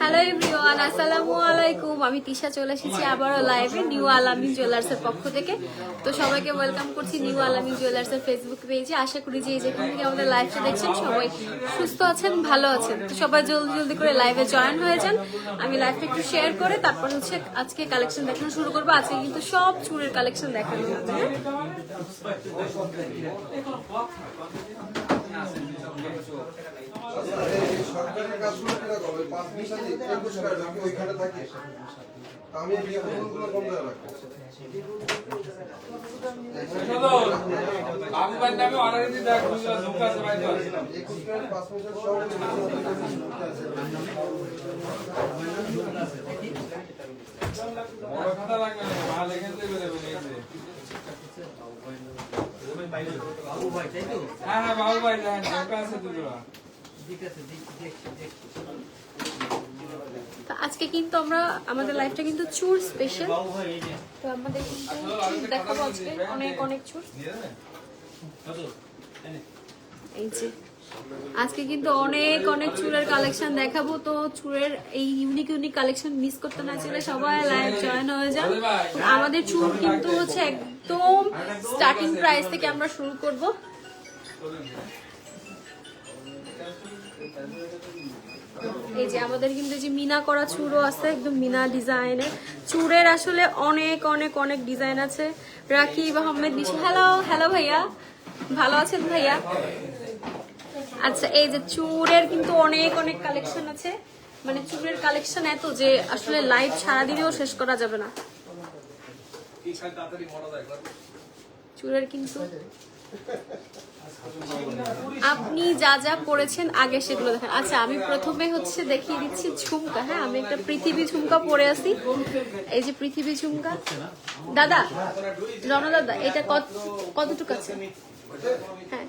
Hello everyone আসসালামু আলাইকুম। আমি তিশা চলে এসেছি আবারও লাইভে নিউ আলামি জুয়েলার্সের পক্ষ থেকে। তো সবাইকে ওয়েলকাম করছি নিউ আলামি জুয়েলার্সের ফেসবুক পেজে আশা করি যে যেখান থেকে আমাদের লাইভটা দেখছেন, সবাই সুস্থ আছেন, ভালো আছেন। তো সবাই জলদি জলদি করে লাইভে জয়েন হয়ে যান। আমি লাইভটা একটু শেয়ার করে তারপর হচ্ছে আজকে কালেকশন দেখানো শুরু করব। আজকে কিন্তু সব চুরের কালেকশন দেখানো হবে হ্যাঁ? সরকারের কাজগুলো কীরকম? ওই পাঁচ বিশ হাজার, একুশ হাজার, আমি ওইখানে থাকি। আমি বিয়ে করব রাখব? বাবু নামে অর্ডার দিতে দেখ বুঝলা ঝুমকা তো একুশ হাজার, পাঁচ মিটার সব খাতা লাগবে না মাল এখান থেকে বেরোবে হ্যাঁ হ্যাঁ বাবু ভাই ঝুমকা আছে দুটো তো আজকে কিন্তু আমরা, আমাদের লাইফটা কিন্তু চুর স্পেশাল তো আমাদের কিন্তু দেখাবো আজকে অনেক অনেক চুর। এই যে, আজকে কিন্তু অনেক অনেক চুরের কালেকশন দেখাবো। তো চুরের এই ইউনিক ইউনিক কালেকশন মিস করতে না চাইলে সবাই লাইভ জয়েন হয়ে যান। আমাদের চুর কিন্তু হচ্ছে একদম স্টার্টিং প্রাইস থেকে আমরা শুরু করব। এই যে আমাদের কিন্তু যে মিনা করা চুরও আছে, একদম মিনা ডিজাইনের চুরের আসলে অনেক অনেক অনেক ডিজাইন আছে। রাকিব আহমেদ দিশা হ্যালো হ্যালো ভাইয়া। ভালো আছেন ভাইয়া? আচ্ছা এই যে চুরের কিন্তু অনেক অনেক কালেকশন আছে। মানে চুরের কালেকশন এত যে আসলে লাইভ সারাদিনেও শেষ করা যাবে না। চুরের কিন্তু আপনি যা যা পড়েছেন, আগে সেগুলো দেখেন। আচ্ছা আমি প্রথমে হচ্ছে দেখিয়ে দিচ্ছি ঝুমকা। হ্যাঁ আমি একটা পৃথিবী ঝুমকা পরে আছি এই যে পৃথিবী ঝুমকা। দাদা রণ দাদা এটা কত কতটুকু আছে? হ্যাঁ।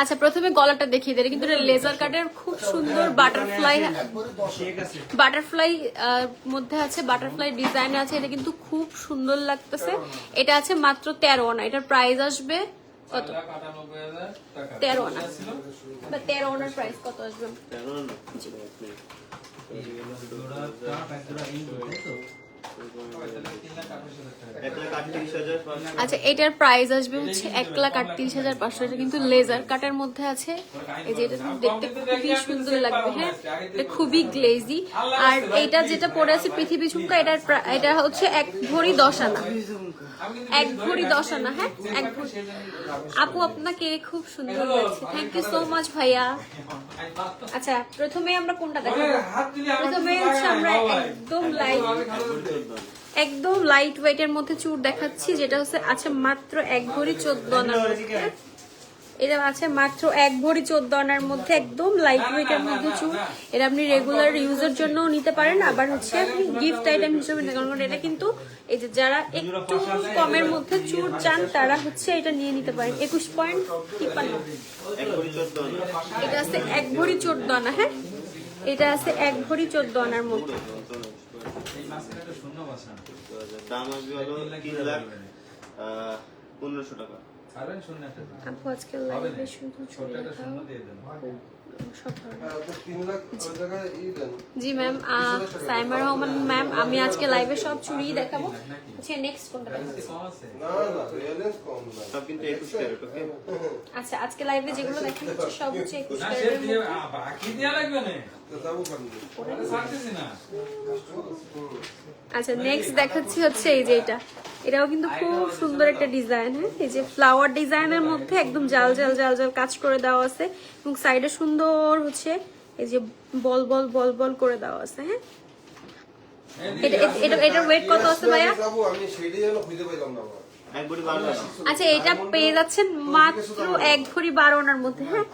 আচ্ছা প্রথমে গলাটা দেখিয়ে দেয় কিন্তু লেজার কাটের খুব সুন্দর বাটারফ্লাই বাটারফ্লাই মধ্যে আছে বাটারফ্লাই ডিজাইন আছে এটা কিন্তু খুব সুন্দর লাগতেছে। এটা আছে মাত্র তেরো আনা এটার প্রাইস আসবে কত? তেরো আনা। বা তেরো আনার প্রাইস কত আসবে। আচ্ছা এটার প্রাইস আসবে হচ্ছে এক লাখ আটত্রিশ হাজার পাঁচশো। এটা কিন্তু লেজার কাটার মধ্যে আছে। এই যে এটা দেখতে খুবই সুন্দর লাগবে হ্যাঁ? এটা খুবই গ্লেজি আর এটা যেটা পরে আছে, পৃথিবী ঝুমকা, এটার এটা হচ্ছে এক ভরি দশ আনা। এক ঘড়ি দশ আনা হ্যাঁ? এক ঘড়ি। আপু আপনাকে খুব সুন্দর লাগছে। থ্যাংক ইউ সো মাচ ভাইয়া। আচ্ছা প্রথমে আমরা কোনটা আমার প্রথমে হচ্ছে আমরা একদম লাইট একদম লাইট ওয়েটের মধ্যে চুর দেখাচ্ছি যেটা হচ্ছে আচ্ছা মাত্র এক ঘড়ি চোদ্দ আনার মধ্যে। এটা আছে মাত্র এক ভরি চোদ্দ আনার মধ্যে একদম লাইট ওয়েটের মধ্যে চুর এটা আপনি রেগুলার ইউজের জন্য নিতে পারেন, আবার হচ্ছে আপনি গিফট আইটেম হিসেবে নিতে পারেন। এটা কিন্তু এই যে যারা একটু কমের মধ্যে চুর চান, তারা হচ্ছে এটা নিয়ে নিতে পারেন। একুশ পয়েন্ট তিপ্পান্ন। এটা আছে এক ভরি চোদ্দ আনা হ্যাঁ? এটা আছে এক ভরি চোদ্দ আনার মধ্যে। দাম আসবে হলো লাখ পনেরোশো টাকা। আপু আজকে লাইভে শুধু চলে। হ্যাঁ। জি। ম্যাম সাইমা রহমান ম্যাম আমি আজকে লাইভে সব চুরি দেখাবো। আচ্ছা নেক্সট কোনটা ক্যারেট ওকে আচ্ছা আজকে লাইভে যেগুলো দেখানো হচ্ছে সব হচ্ছে দিয়ে বাকি দেওয়া লাগবে না? আচ্ছা নেক্সট দেখাচ্ছি হচ্ছে এই যে এটা। এটাও কিন্তু খুব সুন্দর একটা ডিজাইন হ্যাঁ? এই যে ফ্লাওয়ার ডিজাইনের মধ্যে একদম জাল জাল জাল জাল কাজ করে দেওয়া আছে এবং সাইডে সুন্দর হচ্ছে এই যে বল বল বল বল করে দেওয়া আছে হ্যাঁ? এটা, এটা- এটা এটার ওয়েট কত আছে ভাইয়া? আমি সেটাই হলো খুঁজে পাইলাম না আচ্ছা এটা পেয়ে যাচ্ছেন মাত্র এক ভরি বারো আনার মধ্যে হ্যাঁ?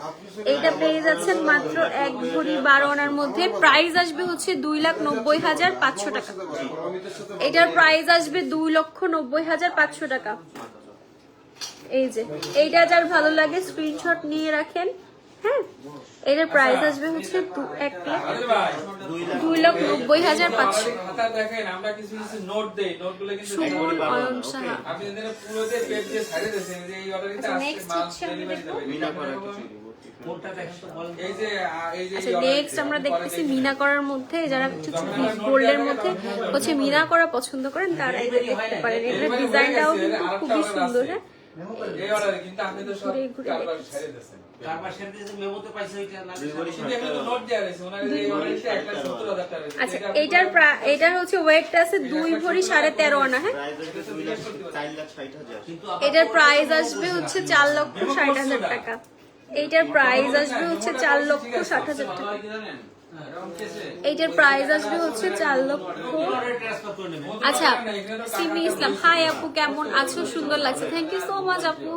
এটা পেয়ে যাচ্ছেন মাত্র এক ভরি বারো আনার মধ্যে। প্রাইস আসবে হচ্ছে দুই লাখ নব্বই হাজার পাঁচশো টাকা। এটার প্রাইস আসবে দুই লক্ষ নব্বই হাজার পাঁচশো টাকা। এই যে, এইটা যার ভালো লাগে স্ক্রিনশট নিয়ে রাখেন। এটার প্রাইস আসবে হচ্ছে দু- এক লাখ দুই লাখ লক্ষ নব্বই হাজার পাঁচশো। সুমন অয়ন সাহা। এই হচ্ছে মিনা এই এই আচ্ছা নেক্সট আমরা দেখতেছি মিনা করার মধ্যে যারা গোল্ডের মধ্যে হচ্ছে মিনা করা পছন্দ করেন তারা এটা দেখতে পারেন এটার ডিজাইনটাও কিন্তু খুবই সুন্দর হ্যাঁ? এই ঘুরে ঘুরে আচ্ছা এটার এটার হচ্ছে ওয়েটটা আছে দুই ভরি সাড়ে তেরো আনা হ্যাঁ? এটার প্রাইস আসবে হচ্ছে চার লক্ষ ষাট হাজার টাকা। এইটার প্রাইস আসবে হচ্ছে চার লক্ষ ষাট হাজার টাকা। এইটার প্রাইস আসবে হচ্ছে চার লক্ষ। আচ্ছা সিমি ইসলাম হাই আপু কেমন আছো? সুন্দর লাগছে। থ্যাংক ইউ সো মাচ আপু।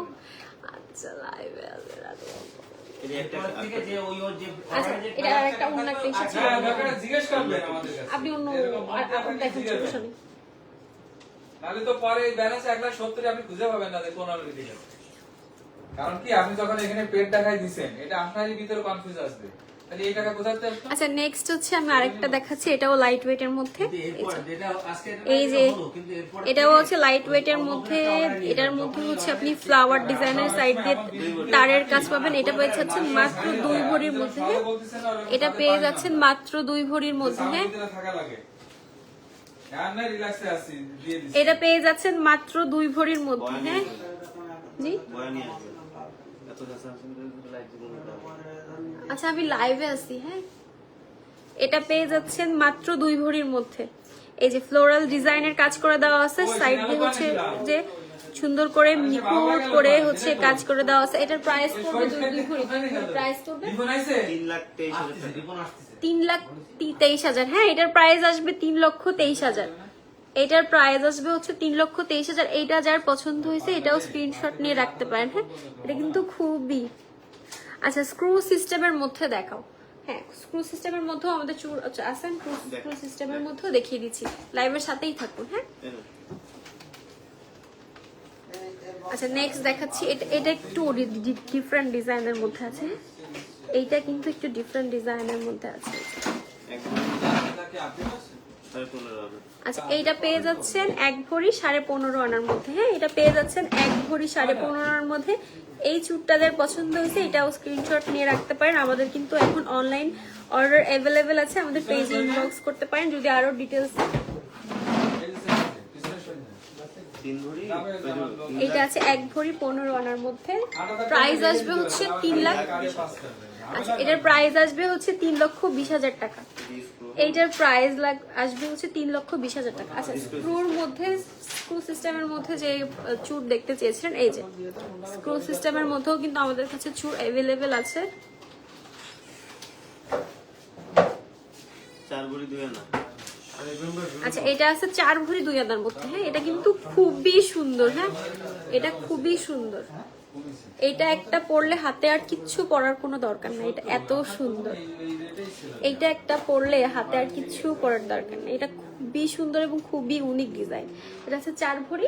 আচ্ছা লাইভে এটা একটা ঠিক আছে ওই ওর যে আচ্ছা এটা আর একটা অন্য একটা এসেছে হ্যাঁ। আপনি অন্য। নাহলে তো পরে এই ব্যালেন্স এক লাখ সত্তর আপনি খুঁজে পাবেন না কোন কারণ কি আপনি যখন এখানে পেট দেখাই দিচ্ছেন এটা আপনারই ভিতরে কনফিউজ আসবে। আচ্ছা নেক্সট হচ্ছে আমি আরেকটা দেখাচ্ছি এটাও লাইট ওয়েট এর মধ্যে। এই যে এটাও হচ্ছে লাইট ওয়েট এর মধ্যে এটার মধ্যে হচ্ছে আপনি ফ্লাওয়ার ডিজাইনের সাইড দিয়ে তারের কাজ পাবেন এটা পেয়ে যাচ্ছেন মাত্র দুই ভরির মধ্যে। হ্যাঁ এটা পেয়ে যাচ্ছেন মাত্র দুই ভরির মধ্যে। হ্যাঁ এটা পেয়ে যাচ্ছেন মাত্র দুই ভরির মধ্যে হ্যাঁ? জি? আচ্ছা আমি লাইভে আছি হ্যাঁ? এটা পেয়ে যাচ্ছেন মাত্র দুই ভরির মধ্যে। এই যে ফ্লোরাল ডিজাইনের কাজ করে দেওয়া আছে সাইড দিয়ে হচ্ছে যে সুন্দর করে নিখুঁত করে হচ্ছে কাজ করে দেওয়া আছে। এটার প্রাইস পড়বে দুই দুই ভরি। প্রাইস পড়বে? তিন লাখ তেইশ হাজার হ্যাঁ এটার প্রাইস আসবে তিন লক্ষ তেইশ হাজার। এটার প্রাইস আসবে হচ্ছে তিন লক্ষ তেইশ হাজার। এইটা যার পছন্দ হয়েছে এটাও স্ক্রিনশট নিয়ে রাখতে পারেন হ্যাঁ? এটা কিন্তু খুবই আচ্ছা স্ক্রু সিস্টেমের মধ্যে দেখাও। হ্যাঁ স্ক্রু সিস্টেমের মধ্যেও আমাদের আচ্ছা, আসেন স্ক্রু সিস্টেমের মধ্যেও দেখিয়ে দিচ্ছি। লাইভের সাথেই থাকুন হ্যাঁ? আচ্ছা নেক্সট দেখাচ্ছি। এটা এটা একটু ডিফারেন্ট ডিজাইনের মধ্যে আছে। এইটা কিন্তু একটু ডিফারেন্ট ডিজাইনের মধ্যে আছে। আচ্ছা এইটা পেয়ে যাচ্ছেন এক ভরি সাড়ে পনেরো আনার মধ্যে হ্যাঁ? এটা পেয়ে যাচ্ছেন এক ভরি সাড়ে পনেরো আনার মধ্যে। এই চুটটাদের পছন্দ হয়েছে এটাও স্ক্রিনশট নিয়ে রাখতে পারেন। আমাদের কিন্তু এখন অনলাইন অর্ডার অ্যাভেলেবেল আছে আমাদের পেজে ইনবক্স করতে পারেন যদি আরও ডিটেলস ভরি আছে এক ভরি পনেরো আনার মধ্যে। প্রাইস আসবে হচ্ছে তিন লাখ। আচ্ছা এটার প্রাইস আসবে হচ্ছে তিন লক্ষ বিশ হাজার টাকা। এইটার প্রাইস লাগ আসবে হচ্ছে তিন লক্ষ বিশ হাজার টাকা। আচ্ছা স্ক্রুর মধ্যে স্ক্রু সিস্টেমের মধ্যে যে চুর দেখতে চেয়েছিলেন এই যে স্ক্রু সিস্টেমের মধ্যেও কিন্তু আমাদের কাছে চুর অ্যাভেলেবেল আছে। আচ্ছা এটা আছে চার ভরি দুই আনার মধ্যে হ্যাঁ? এটা কিন্তু খুবই সুন্দর হ্যাঁ? এটা খুবই সুন্দর। এটা একটা পরলে হাতে আর কিচ্ছু পরার কোনো দরকার নাই। এটা এত সুন্দর। এইটা একটা পরলে হাতে আর কিচ্ছু পরার দরকার নাই। এটা খুবই সুন্দর এবং খুবই ইউনিক ডিজাইন এটা আছে চার ভরি?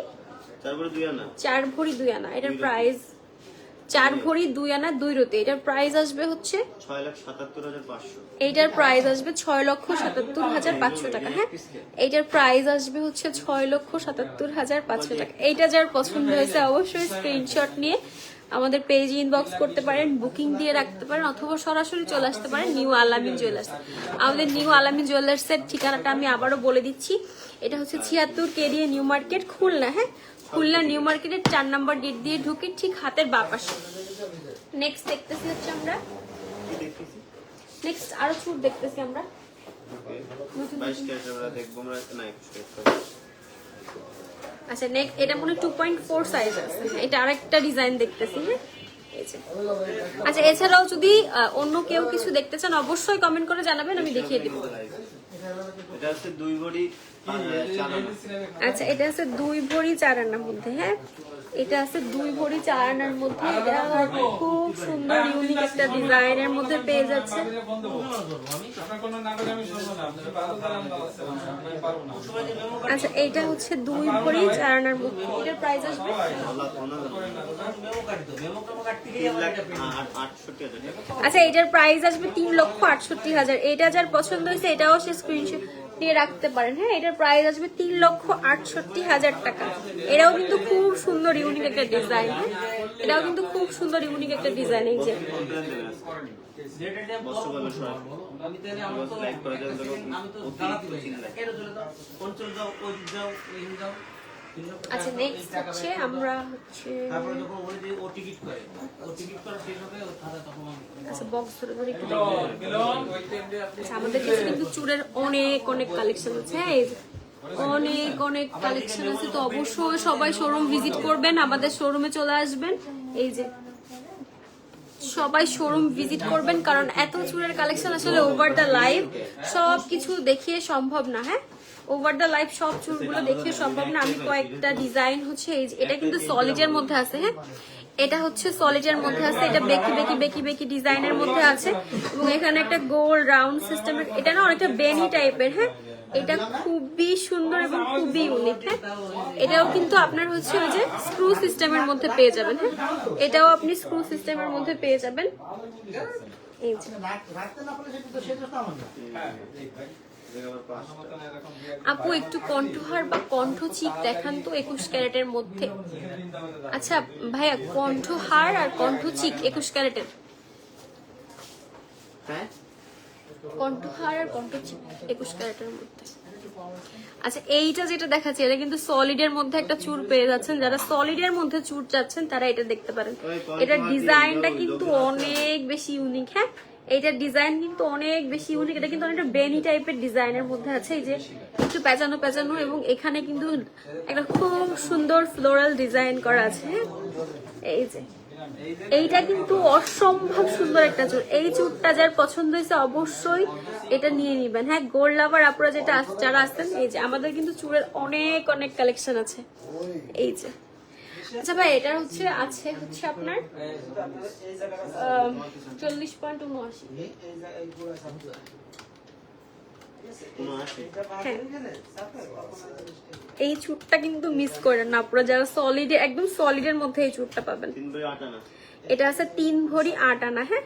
চার ভরি দুই আনা। চার ভরি দুই আনা। এটার প্রাইস চার ভরি দুই আনা দুই রতি এটার প্রাইস আসবে হচ্ছে এইটার প্রাইস আসবে ছয় লক্ষ সাতাত্তর হাজার পাঁচশো টাকা হ্যাঁ? এইটার প্রাইস আসবে হচ্ছে ছয় লক্ষ সাতাত্তর হাজার পাঁচশো টাকা। এইটা যার পছন্দ হয়েছে অবশ্যই স্ক্রিনশট নিয়ে আমাদের পেজে ইনবক্স করতে পারেন বুকিং দিয়ে রাখতে পারেন অথবা সরাসরি চলে আসতে পারেন নিউ আলামিন জুয়েলার্স আমাদের নিউ আলামিন জুয়েলার্সের ঠিকানাটা আমি আবারও বলে দিচ্ছি। এটা হচ্ছে ছিয়াত্তর কেরিয়া নিউ মার্কেট খুলনা হ্যাঁ? খুলনা নিউ মার্কেটের চার নাম্বার গেট দিয়ে ঢুকে ঠিক হাতের বাঁ নেক্সট দেখতেছি হচ্ছে আমরা। নেক্সট আরও চুট দেখতেছি আমরা। আচ্ছা নেক্সট এটা মনে টু পয়েন্ট ফোর সাইজ আছে। এটা আরেকটা ডিজাইন দেখতেছি হ্যাঁ। আচ্ছা এছাড়াও যদি অন্য কেউ কিছু দেখতে চান, অবশ্যই কমেন্ট করে জানাবেন, আমি দেখিয়ে দিব। এটা হচ্ছে দুই আনা আচ্ছা এটা আছে দুই ভরি চার আনার মধ্যে হ্যাঁ? এটা আছে দুই ভরি চার আনার মধ্যে। এটা খুব সুন্দর ইউনিক একটা ডিজাইনের মধ্যে পেয়ে যাচ্ছে। আচ্ছা এইটা হচ্ছে দুই ভরি চার আনার মধ্যে। এটার প্রাইস আসবে? এটা আচ্ছা এটার প্রাইস আসবে তিন লক্ষ আটষট্টি হাজার। এটা যার পছন্দ হয়েছে, এটাও সে স্ক্রিনশট দিয়ে রাখতে পারেন হ্যাঁ এটার প্রাইস আসবে তিন লক্ষ আটষট্টি হাজার টাকা এটাও কিন্তু খুব সুন্দর ইউনিক একটা ডিজাইন হ্যাঁ এটাও কিন্তু খুব সুন্দর ইউনিক একটা ডিজাইন এই যে আমি তো আচ্ছা নেক্সট হচ্ছে। আমরা হচ্ছে আচ্ছা বক্স ধরে ধরে একটু আচ্ছা আমাদের কাছে কিন্তু চুড়ের অনেক অনেক কালেকশন আছে হ্যাঁ এই অনেক অনেক কালেকশন আছে তো অবশ্যই সবাই শোরুম ভিজিট করবেন আমাদের শোরুমে চলে আসবেন। এই যে সবাই শোরুম ভিজিট করবেন কারণ এত চুড়ের কালেকশন আসলে ওভার দ্য লাইভ সব কিছু দেখিয়ে সম্ভব না হ্যাঁ? ওভার দ্য লাইফ সব চুলগুলো দেখিয়ে সম্ভব না। আমি কয়েকটা ডিজাইন হচ্ছে এই যে এটা কিন্তু সলিডের মধ্যে আছে হ্যাঁ? এটা হচ্ছে সলিডের মধ্যে আছে এটা বেকি বেকি বেকি বেকি ডিজাইনের মধ্যে আছে। এবং এখানে একটা গোল রাউন্ড সিস্টেমের এটা না অনেকটা বেনি টাইপের হ্যাঁ? এটা খুবই সুন্দর এবং খুবই ইউনিক হ্যাঁ? এটাও কিন্তু আপনার হচ্ছে ওই যে স্ক্রু সিস্টেমের মধ্যে পেয়ে যাবেন হ্যাঁ? এটাও আপনি স্ক্রু সিস্টেমের মধ্যে পেয়ে যাবেন। এই আপু একটু কণ্ঠহার বা কণ্ঠ চিক দেখান তো একুশ ক্যারেটের মধ্যে। আচ্ছা ভাইয়া কণ্ঠহার আর কণ্ঠ চিক একুশ ক্যারেটের। হ্যাঁ? কণ্ঠহার আর কণ্ঠ চিক একুশ ক্যারেটের মধ্যে। আচ্ছা এইটা যেটা দেখাচ্ছে এটা কিন্তু সলিডের মধ্যে একটা চুর পেয়ে যাচ্ছেন। যারা সলিডের মধ্যে চুর চাচ্ছেন তারা এটা দেখতে পারেন। এটার ডিজাইনটা কিন্তু অনেক বেশি ইউনিক হ্যাঁ? এইটার ডিজাইন কিন্তু অনেক বেশি ইউনিক এটা কিন্তু অনেকটা বেনি টাইপের ডিজাইনের মধ্যে আছে। এই যে একটু পেঁচানো পেঁচানো এবং এখানে কিন্তু একটা খুব সুন্দর ফ্লোরাল ডিজাইন করা আছে। এই যে এইটা কিন্তু অসম্ভব সুন্দর একটা চুল এই চুলটা যার পছন্দ হয়েছে অবশ্যই এটা নিয়ে নিবেন। হ্যাঁ গোল্ড লাভার আপনারা যেটা যারা আসতেন এই যে আমাদের কিন্তু চুলের অনেক অনেক কালেকশন আছে। এই যে আচ্ছা ভাই এটা হচ্ছে আছে হচ্ছে আপনার চল্লিশ পয়েন্ট উনআশি। হ্যাঁ। এই চুটটা কিন্তু মিস করেন না আপনারা যারা সলিড একদম সলিডের মধ্যে এই চুটটা পাবেন। এটা আছে তিন ভরি আট আনা হ্যাঁ?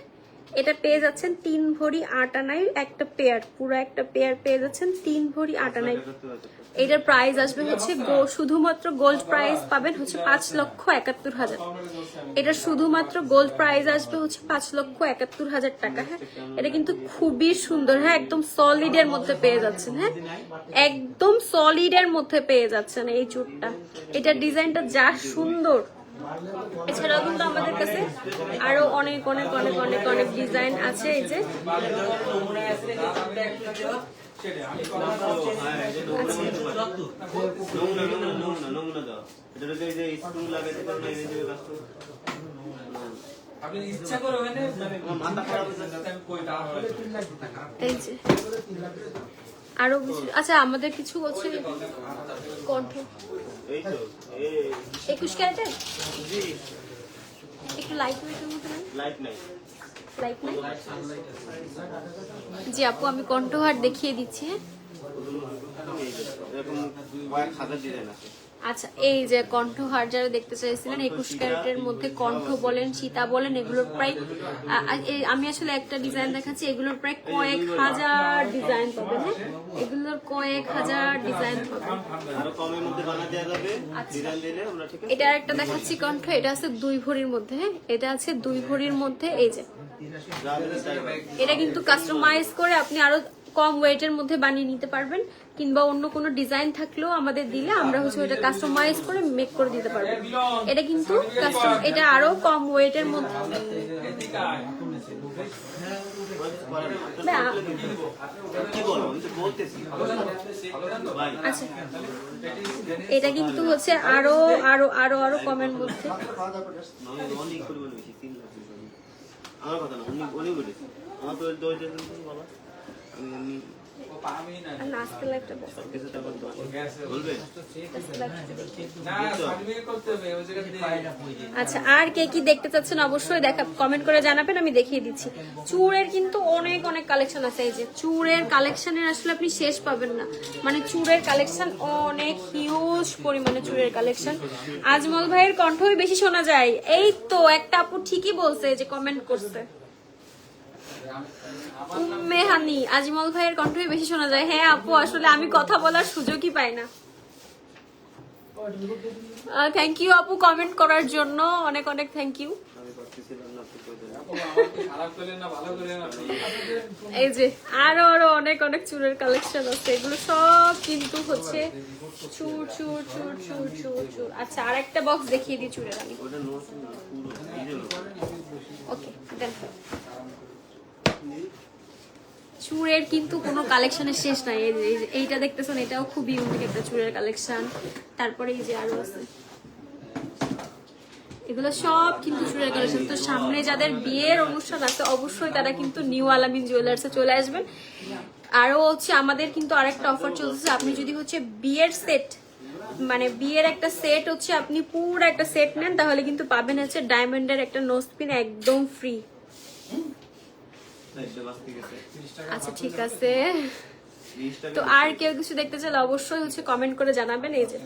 এটা পেয়ে যাচ্ছেন তিন ভরি আট আনায় একটা পেয়ার পুরো একটা পেয়ার পেয়ে যাচ্ছেন তিন ভরি আট আনায়। টাকা। এটার প্রাইস আসবে হচ্ছে শুধুমাত্র গোল্ড প্রাইস পাবেন হচ্ছে পাঁচ লক্ষ একাত্তর হাজার। এটা শুধুমাত্র গোল্ড প্রাইস আসবে হচ্ছে পাঁচ লক্ষ একাত্তর হাজার টাকা হ্যাঁ? এটা কিন্তু খুবই সুন্দর হ্যাঁ? একদম সলিডের মধ্যে পেয়ে যাচ্ছেন হ্যাঁ? একদম সলিডের মধ্যে পেয়ে যাচ্ছেন এই চুটটা। এটার ডিজাইনটা যা সুন্দর। এছাড়াও কিন্তু আমাদের কাছে আরও অনেক অনেক অনেক অনেক অনেক ডিজাইন আছে এই যে। হয় মানে হয়ে আরও কিছু আচ্ছা আমাদের কিছু হচ্ছে কণ্ঠ। এই তো এই একুশ ক্যারেটের? একটু লাইট ওয়েটের মতো লাইট নাই। লাইট নাই জি আপু আমি কণ্ঠহার দেখিয়ে দিচ্ছি হ্যাঁ? এরকম কয়েক হাজার ডিজাইন আছে। আচ্ছা এই যে কণ্ঠহার যারা দেখতে চাইছিলেন, একুশ ক্যারেটের মধ্যে কণ্ঠ বলেন সীতা বলেন, এগুলোর প্রায় আমি আসলে একটা ডিজাইন দেখাচ্ছি, এগুলোর প্রায় কয়েক হাজার ডিজাইন পাবেন হ্যাঁ? এগুলোর কয়েক হাজার ডিজাইন পাবেন। আছে এটা একটা দেখাচ্ছি কণ্ঠ, এটা আছে দুই ভরির মধ্যে হ্যাঁ? এটা আছে দুই ভরির মধ্যে, এই যে। এটা কিন্তু কাস্টমাইজ করে আপনি আরও কম ওয়েটের মধ্যে বানিয়ে নিতে পারবেন কিংবা অন্য কোনো ডিজাইন থাকলেও আমাদের দিলে আমরা হচ্ছে ওটা কাস্টমাইজ করে মেক করে দিতে পারব। এটা কিন্তু এটা আরও কম ওয়েটের মধ্যে। ভাই আচ্ছা। এটা কিন্তু হচ্ছে আরও আরও আরও আরও কমের মধ্যে। আমার কথা না অনেক অনেক আমার তো আচ্ছা আর কে কি দেখতে চাচ্ছেন অবশ্যই দেখা কমেন্ট করে জানাবেন, আমি দেখিয়ে দিচ্ছি। চুড়ের কিন্তু অনেক অনেক কালেকশন আছে, এই যে চুড়ের কালেকশনের আসলে আপনি শেষ পাবেন না। মানে চুড়ের কালেকশন অনেক হিউজ পরিমাণে চুড়ের কালেকশন আজমল ভাইয়ের কণ্ঠই বেশি শোনা যায়। এই তো, একটা আপু ঠিকই বলছে যে কমেন্ট করছে। উম্মে হানি, আজমল ভাইয়ের কণ্ঠই বেশি শোনা যায়। হ্যাঁ আপু, আসলে আমি কথা বলার সুযোগই পাই না। থ্যাংক ইউ আপু কমেন্ট করার জন্য। অনেক অনেক থ্যাংক ইউ এই যে, আরও আরও অনেক অনেক চুরের কালেকশন আছে। এগুলো সব কিন্তু হচ্ছে চুর চুর চুর চুর চুর চুর। আচ্ছা আর একটা বক্স দেখিয়ে দিই চুরের আমি। ওকে দেন চুরের কিন্তু কোনো কালেকশনের শেষ নাই। এই যে- এইটা দেখতেছেন, এটাও খুবই ইউনিক একটা চুরের কালেকশন। তারপরে এই যে আরও আছে। এগুলো সব কিন্তু চুরের কালেকশন। তো সামনে যাদের বিয়ের অনুষ্ঠান আছে, অবশ্যই তারা কিন্তু নিউ আলামিন জুয়েলার্সে চলে আসবেন। আরও হচ্ছে আমাদের কিন্তু আরেকটা অফার চলতেছে। আপনি যদি হচ্ছে বিয়ের সেট মানে বিয়ের একটা সেট হচ্ছে, আপনি পুরো একটা সেট নেন, তাহলে কিন্তু পাবেন হচ্ছে ডায়মন্ডের একটা নোজপিন একদম ফ্রি আচ্ছা ঠিক আছে। তো আর কেউ কিছু দেখতে চাইলে অবশ্যই হচ্ছে কমেন্ট করে জানাবেন এই যে।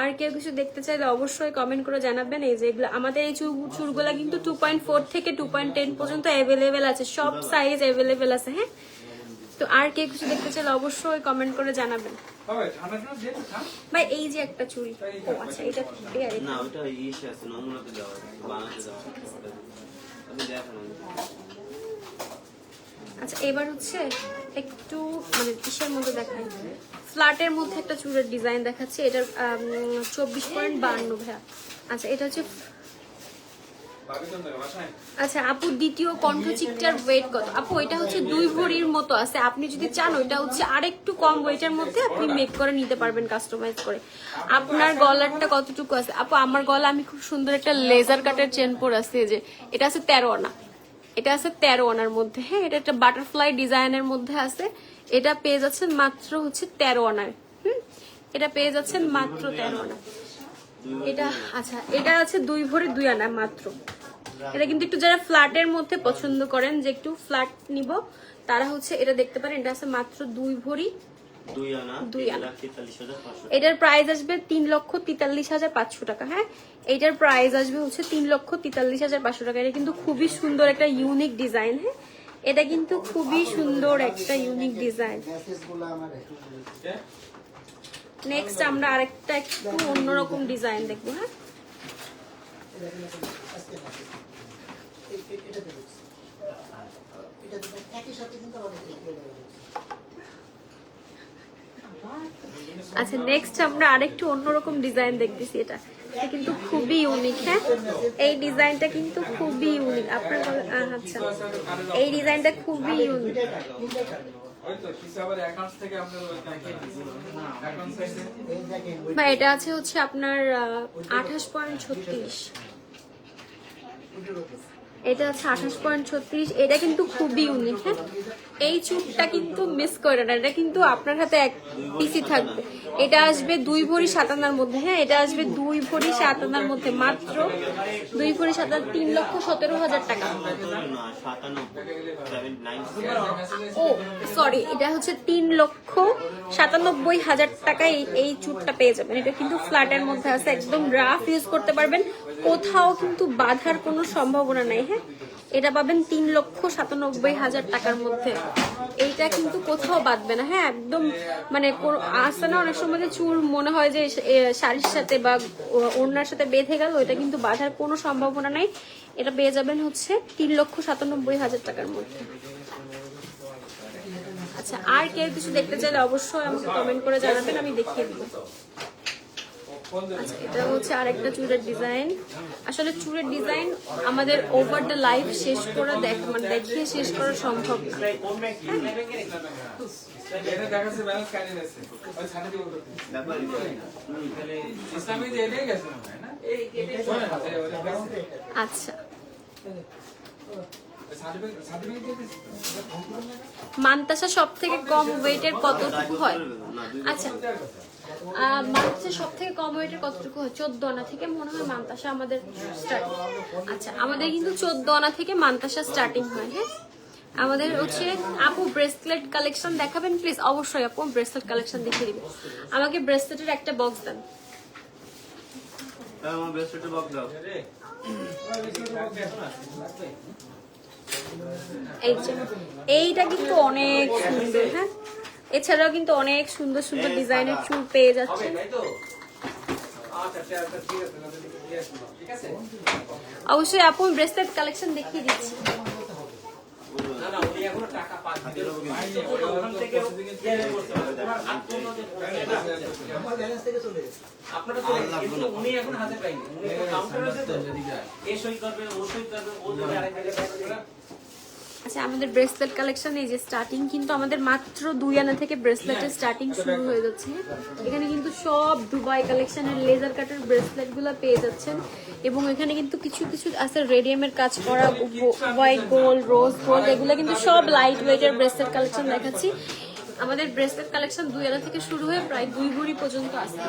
আর কেউ কিছু দেখতে চাইলে অবশ্যই কমেন্ট করে জানাবেন এই যে এগুলো আমাদের এই চুর চুরগুলা কিন্তু টু পয়েন্ট ফোর থেকে টু পয়েন্ট টেন পর্যন্ত অ্যাভেলেবেল আছে। সব সাইজ অ্যাভেলেবেল আছে হ্যাঁ? তো আর কেউ কিছু দেখতে চাইলে অবশ্যই কমেন্ট করে জানাবেন। ভাই এই যে একটা চুড়ি ও আচ্ছা এটা না ওটা ইসে আছে নমুনাতে দেওয়া আছে বানাতে দেওয়া আছে ওটা দিয়ে। আপনি দেখেন আমি আচ্ছা এবার হচ্ছে একটু মানে কিসের মধ্যে দেখাই? ফ্ল্যাটের মধ্যে একটা চুড়ের ডিজাইন দেখাচ্ছে। এটার চব্বিশ পয়েন্ট বান্ন ভাইয়া। আচ্ছা এটা হচ্ছে আচ্ছা আপু, দ্বিতীয় কণ্ঠচিকটার ওয়েট কত? আপু, এটা হচ্ছে দুই ভরির মতো আছে। আপনি যদি চান, ওইটা হচ্ছে আরেকটু কম ওয়েটের মধ্যে আপনি মেক করে নিতে পারবেন কাস্টমাইজ করে। আপনার গলারটা কতটুকু আছে? আপু, আমার গলা আমি খুব সুন্দর একটা লেজার কাটের চেন পরে আছে যে, এটা আছে তেরো আনা। এটা আছে তেরো আনার মধ্যে হ্যাঁ এটা একটা বাটারফ্লাই ডিজাইনের মধ্যে আছে। এটা পেয়ে যাচ্ছেন মাত্র হচ্ছে তেরো আনার, হুম? এটা পেয়ে যাচ্ছেন মাত্র তেরো আনা এটা আচ্ছা এটা আছে দুই ভরি দুই আনা মাত্র। এটা কিন্তু একটু যারা ফ্ল্যাটের মধ্যে পছন্দ করেন যে একটু ফ্ল্যাট নিব, তারা হচ্ছে, এটা দেখতে পারেন, এটা আছে মাত্র দুই ভরি দুই আনা দুই আনা। এটার প্রাইস আসবে তিন লক্ষ তেতাল্লিশ হাজার পাঁচশো টাকা হ্যাঁ? এটার প্রাইস আসবে হচ্ছে তিন লক্ষ তেতাল্লিশ হাজার পাঁচশো টাকা। এটা কিন্তু খুবই সুন্দর একটা ইউনিক ডিজাইন হ্যাঁ? এটা কিন্তু খুবই সুন্দর একটা ইউনিক ডিজাইন নেক্সট আমরা আরেকটা একটু অন্যরকম ডিজাইন দেখব হ্যাঁ? আচ্ছা নেক্সট আমরা আরেকটু অন্যরকম ডিজাইন দেখতেছি এটা। কিন্তু খুবই ইউনিক হ্যাঁ? এই ডিজাইনটা কিন্তু খুবই ইউনিক আপনার আচ্ছা। এই ডিজাইনটা খুবই ইউনিক এটা আছে হচ্ছে আপনার আঠাশ পয়েন্ট ছত্রিশ। এটা আছে আঠাশ পয়েন্ট ছত্রিশ, এটা কিন্তু খুবই ইউনিক হ্যাঁ? এই চুটটা কিন্তু মিস করে না, এটা কিন্তু আপনার হাতে এক পিসি থাকবে। এটা আসবে দুই ভরি সাতান্নার মধ্যে হ্যাঁ? এটা আসবে দুই ভরি সাতান্নার মধ্যে, মাত্র দুই ভরি সাতান্ন তিন লক্ষ সতেরো হাজার টাকা। ও সরি এটা হচ্ছে তিন লক্ষ সাতানব্বই হাজার টাকায় এই- এই চুটটা পেয়ে যাবেন। এটা কিন্তু ফ্ল্যাটের মধ্যে আছে, একদম রাফ ইউজ করতে পারবেন। কোথাও কিন্তু বাধার কোনো সম্ভাবনা নাই হ্যাঁ? এটা পাবেন তিন লক্ষ সাতানব্বই হাজার টাকার মধ্যে। এইটা কিন্তু কোথাও বাঁধবে না হ্যাঁ? একদম মানে আসতে না অনেক সময় চুল মনে হয় যে শাড়ির সাথে বা ওড়নার সাথে বেঁধে গেল এটা কিন্তু বাঁধার কোনো সম্ভাবনা নাই। এটা পেয়ে যাবেন হচ্ছে তিন লক্ষ সাতানব্বই হাজার টাকার মধ্যে। আচ্ছা আর কেউ কিছু দেখতে চাইলে অবশ্যই আমাকে কমেন্ট করে জানাবেন, আমি দেখিয়ে দিব। আচ্ছা এটা হচ্ছে আরেকটা চুড়ের ডিজাইন। আসলে চুড়ের ডিজাইন আমাদের ওভার দ্য লাইফ শেষ করে দেখ মানে দেখিয়ে শেষ করা সম্ভব না। আচ্ছা। মান্তাসা সব থেকে কম ওয়েটের কতটুকু হয়? আচ্ছা। আহ, সব থেকে কম ওয়েটের কতটুকু হয়? চোদ্দ আনা থেকে মনে হয় মান্তাসা আমাদের স্টার্ট আচ্ছা আমাদের কিন্তু চোদ্দ আনা থেকে মান্তাসা স্টার্টিং হয় হ্যাঁ? আমাদের হচ্ছে আপু ব্রেসলেট কালেকশন দেখাবেন প্লিজ অবশ্যই আপু ব্রেসলেট কালেকশন দেখিয়ে দিবেন আমাকে ব্রেসলেটের একটা বক্স দেন। হ্যাঁ, এইটা কিন্তু অনেক সুন্দর হ্যাঁ? এছাড়াও কিন্তু অনেক সুন্দর সুন্দর ডিজাইনের চুল পেয়ে যাচ্ছে আচ্ছা আচ্ছা আচ্ছা, ঠিক আছে তাহলে একটু দিয়ে আসব। ঠিক আছে? অবশ্যই আপু ব্রেসলেট কালেকশন দেখিয়ে দিচ্ছি। না না উনি এখনও টাকা পান হাতের উপর কিন্তু- তো ওখান থেকে ক্লিয়ার করতে হবে ওনার হাত পূর্ণ যে আপনারা আচ্ছা আমাদের ব্রেসলেট কালেকশন এই যে স্টার্টিং কিন্তু আমাদের মাত্র দুই আনা থেকে ব্রেসলেটের স্টার্টিং শুরু হয়ে যাচ্ছে। এখানে কিন্তু সব দুবাই কালেকশনের লেজার কাটের ব্রেসলেটগুলো পেয়ে যাচ্ছেন এবং এখানে কিন্তু কিছু কিছু আছে রেডিয়ামের কাজ করা হোয়াইট গোল্ড রোজ গোল্ড এগুলো কিন্তু সব লাইট ওয়েটের ব্রেসলেট কালেকশন দেখাচ্ছি। আমাদের ব্রেসলেট কালেকশন দুই আনা থেকে শুরু হয়ে প্রায় দুই ভরি পর্যন্ত আসছে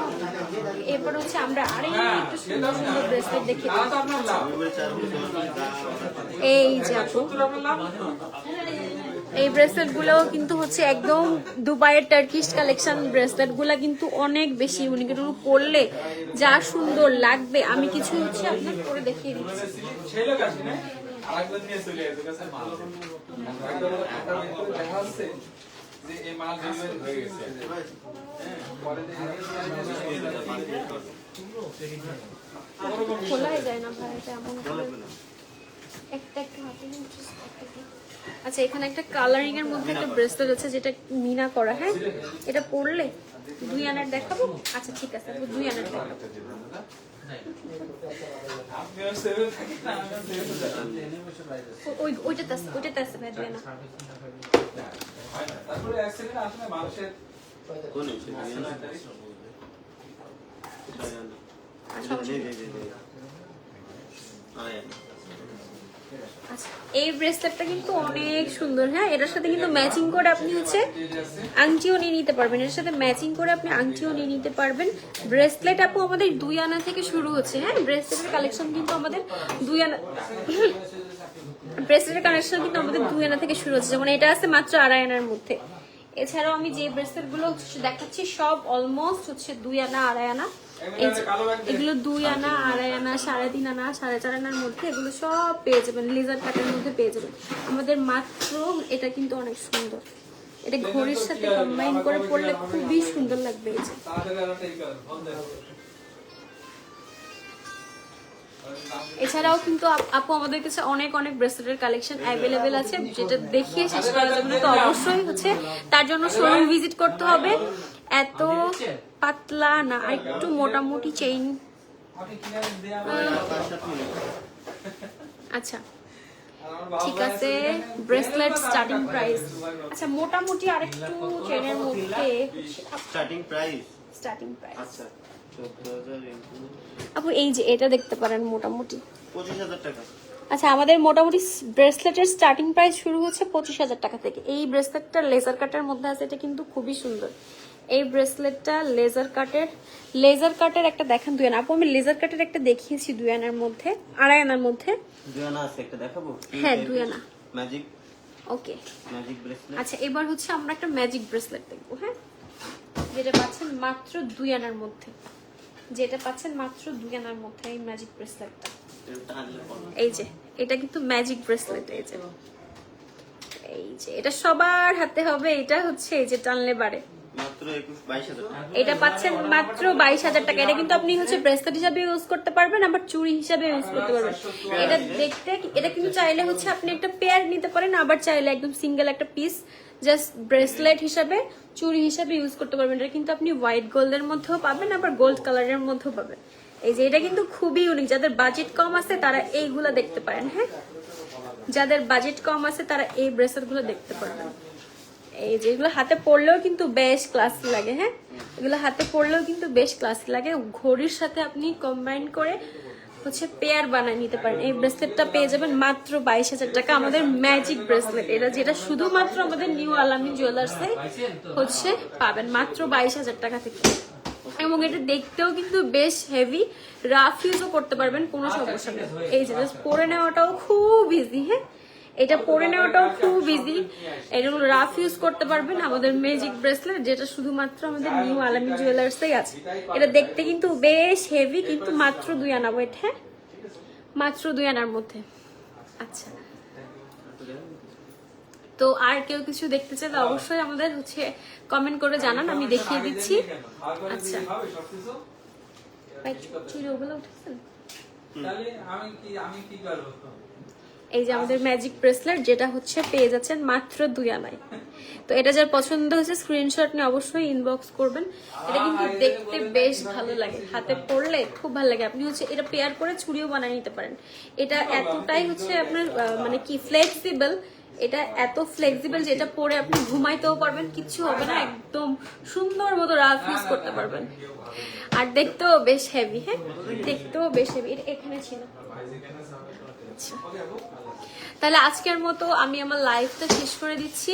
এরপর হচ্ছে আমরা আরও একটু সুন্দর সুন্দর ব্রেসলেট দেখি এই যে আপু। এই ব্রেসলেট গুলোও কিন্তু হচ্ছে একদম দুবাইয়ের টার্কিশ কালেকশন ব্রেসলেটগুলা কিন্তু অনেক বেশি ইউনিক এগুলো পরলে যা সুন্দর লাগবে আমি কিছু হচ্ছে আপনার করে দেখিয়ে দিচ্ছি। সেই লোক না? আরেকবার নিয়ে চলে আসে কাছে ভিতরে দেখা যাচ্ছে খোলাই যায় না ভাই এমন। একটা একটা আচ্ছা এখানে একটা কালারিং এর মধ্যে একটা ব্রেসলেট আছে যেটা মিনা করা হ্যাঁ? এটা পরলে দুই আনার দেখাবো? আচ্ছা ঠিক আছে দুই আনার দেখাবো। ওইটাতে আছে ওইটাতে আছে ভাই, দুই আনা। আচ্ছা এই ব্রেসলেটটা কিন্তু অনেক সুন্দর হ্যাঁ? এটার সাথে কিন্তু ম্যাচিং করে আপনি হচ্ছে আংটিও নিয়ে নিতে পারবেন। এর সাথে ম্যাচিং করে আপনি আংটিও নিয়ে নিতে পারবেন। ব্রেসলেট আপু আমাদের দুই আনা থেকে শুরু হচ্ছে হ্যাঁ? ব্রেসলেটের কালেকশন কিন্তু আমাদের দুই আনা ব্রেসলেটের কালেকশন কিন্তু আমাদের দুই আনা থেকে শুরু হচ্ছে। যেমন এটা আছে মাত্র আড়াই আনার মধ্যে। এছাড়াও আমি যে ব্রেসলেটগুলো দেখাচ্ছি, সব অলমোস্ট হচ্ছে দুই আনা, আড়াই আনা। এগুলো দুই আনা, আড়াই আনা, সাড়ে তিন আনা, সাড়ে চার আনার মধ্যে এগুলো সব পেয়ে যাবেন লেজার কাটের মধ্যে পেয়ে যাবেন। আমাদের মাত্র এটা কিন্তু অনেক সুন্দর। এটা ঘড়ির সাথে কম্বাইন করে পড়লে খুবই সুন্দর লাগবে এই যে। এছাড়াও কিন্তু আপ- আমাদের কাছে অনেক অনেক ব্রেসলেটের কালেকশন অ্যাভেলেবেল আছে যেটা দেখিয়ে শেষ করা যাবে তো অবশ্যই হচ্ছে তার জন্য শোরুম ভিজিট করতে হবে। এত পাতলা না একটু মোটামুটি চেইন আচ্ছা ঠিক আছে ব্রেসলেট স্টার্টিং প্রাইস আচ্ছা মোটামুটি আরেকটু চেনের মধ্যে স্টার্টিং প্রাইস স্টার্টিং প্রাইস আচ্ছা। আপু এই যে এটা দেখতে পারেন মোটামুটি। পঁচিশ হাজার টাকা। আচ্ছা আমাদের মোটামুটি ব্রেসলেটের স্টার্টিং প্রাইস শুরু হচ্ছে পঁচিশ হাজার টাকা থেকে। এই ব্রেসলেটটা লেজার কাটের মধ্যে আছে এটা কিন্তু খুবই সুন্দর। এই ব্রেসলেটটা লেজার কাটের লেজার কাটের একটা দেখেন দুই আনা। আপু আমি লেজার কাটের একটা দেখিয়েছি দুই আনার মধ্যে আড়াই আনার মধ্যে। দুই আনা আছে একটা দেখাবো? হ্যাঁ, দুই আনা। ম্যাজিক ওকে। ম্যাজিক ব্রেসলেট আচ্ছা এবার হচ্ছে আমরা একটা ম্যাজিক ব্রেসলেট দেখব হ্যাঁ? যেটা পাচ্ছেন মাত্র দুই আনার মধ্যে। যেটা পাচ্ছেন মাত্র দুই আনার মধ্যে এই ম্যাজিক ব্রেসলেটটা এই যে এটা কিন্তু ম্যাজিক ব্রেসলেট এই যে। এই যে এটা সবার হাতে হবে এটা হচ্ছে এই যে টানলে বাড়ে। এটা পাচ্ছেন মাত্র বাইশ হাজার টাকা। এটা কিন্তু আপনি হচ্ছে ব্রেসলেট হিসাবে ইউজ করতে পারবেন আবার চুড়ি হিসাবে ইউজ করতে পারবেন। এটা দেখতে এটা কিন্তু চাইলে হচ্ছে আপনি একটা পেয়ার নিতে পারেন আবার চাইলে একদম সিঙ্গেল একটা পিস জাস্ট ব্রেসলেট হিসাবে, চুড়ি হিসাবে ইউজ করতে পারবেন। এটা কিন্তু আপনি হোয়াইট গোল্ডের মধ্যেও পাবেন, আবার গোল্ড কালারের মধ্যেও পাবেন। এই যে, এটা কিন্তু খুবই ইউনিক যাদের বাজেট কম আছে, তারা এইগুলা দেখতে পারেন হ্যাঁ? যাদের বাজেট কম আছে, তারা এই ব্রেসলেটগুলো দেখতে পারবেন। এই যে, এগুলো হাতে পড়লেও কিন্তু বেশ ক্লাসি লাগে হ্যাঁ? এগুলো হাতে পড়লেও কিন্তু বেশ ক্লাসি লাগে। ঘড়ির সাথে আপনি কম্বাইন করে হচ্ছে পেয়ার বানায় নিতে পারেন। এই ব্রেসলেটটা পেয়ে যাবেন মাত্র বাইশ হাজার টাকা। আমাদের ম্যাজিক ব্রেসলেট। এটা যেটা শুধুমাত্র আমাদের নিউ আলামী জুয়েলার্সে হচ্ছে পাবেন। মাত্র বাইশ হাজার টাকা থেকে। এবং এটা দেখতেও কিন্তু বেশ হেভি। রাফ ইউজও করতে পারবেন, কোনো সমস্যা নেই। এই যে পরে নেওয়াটাও খুব ইজি হ্যাঁ? এটা পরে নেওয়াটাও খুব ইজি এটা রাফ ইউজ করতে পারবেন আমাদের ম্যাজিক ব্রেসলেট যেটা শুধুমাত্র আমাদের নিউ আলামি জুয়েলার্সেই আছে। এটা দেখতে কিন্তু বেশ হেভি কিন্তু মাত্র দুই আনা ওয়েট হ্যাঁ? মাত্র দুই আনার মধ্যে। আচ্ছা। তো আর কেউ কিছু দেখতে চাইলে অবশ্যই আমাদের হচ্ছে কমেন্ট করে জানান, আমি দেখিয়ে দিচ্ছি। আচ্ছা। চিরগুলো উঠেছেন তাহলে আমি কি আমি কি করব? এই যে আমাদের ম্যাজিক ব্রেসলেট যেটা হচ্ছে পেয়ে যাচ্ছেন মাত্র দুই আনায়। তো এটা যার পছন্দ হয়েছে স্ক্রিনশট নিয়ে অবশ্যই ইনবক্স করবেন। এটা কিন্তু দেখতে বেশ ভালো লাগে। হাতে পড়লে খুব ভালো লাগে। আপনি হচ্ছে এটা পেয়ার করে ছুরিও বানিয়ে নিতে পারেন। এটা এতটাই হচ্ছে আপনার মানে কি ফ্লেক্সিবল এটা এত ফ্লেক্সিবল যে এটা পরে আপনি ঘুমাইতেও পারবেন, কিচ্ছু হবে না, একদম সুন্দর মতো রাফ ইউজ করতে পারবেন। আর দেখতেও বেশ হেভি হ্যাঁ? দেখতেও বেশ হেভি এটা এখানে ছিল। আচ্ছা। তাহলে আজকের মতো আমি আমার লাইফটা শেষ করে দিচ্ছি।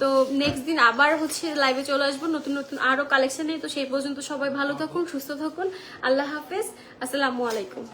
তো নেক্সট দিন আবার হচ্ছে লাইভে চলে আসব। নতুন নতুন আরও কালেকশন তো সেই পর্যন্ত সবাই ভালো থাকুন, সুস্থ থাকুন। আল্লাহ হাফেজ। আসসালামু আলাইকুম।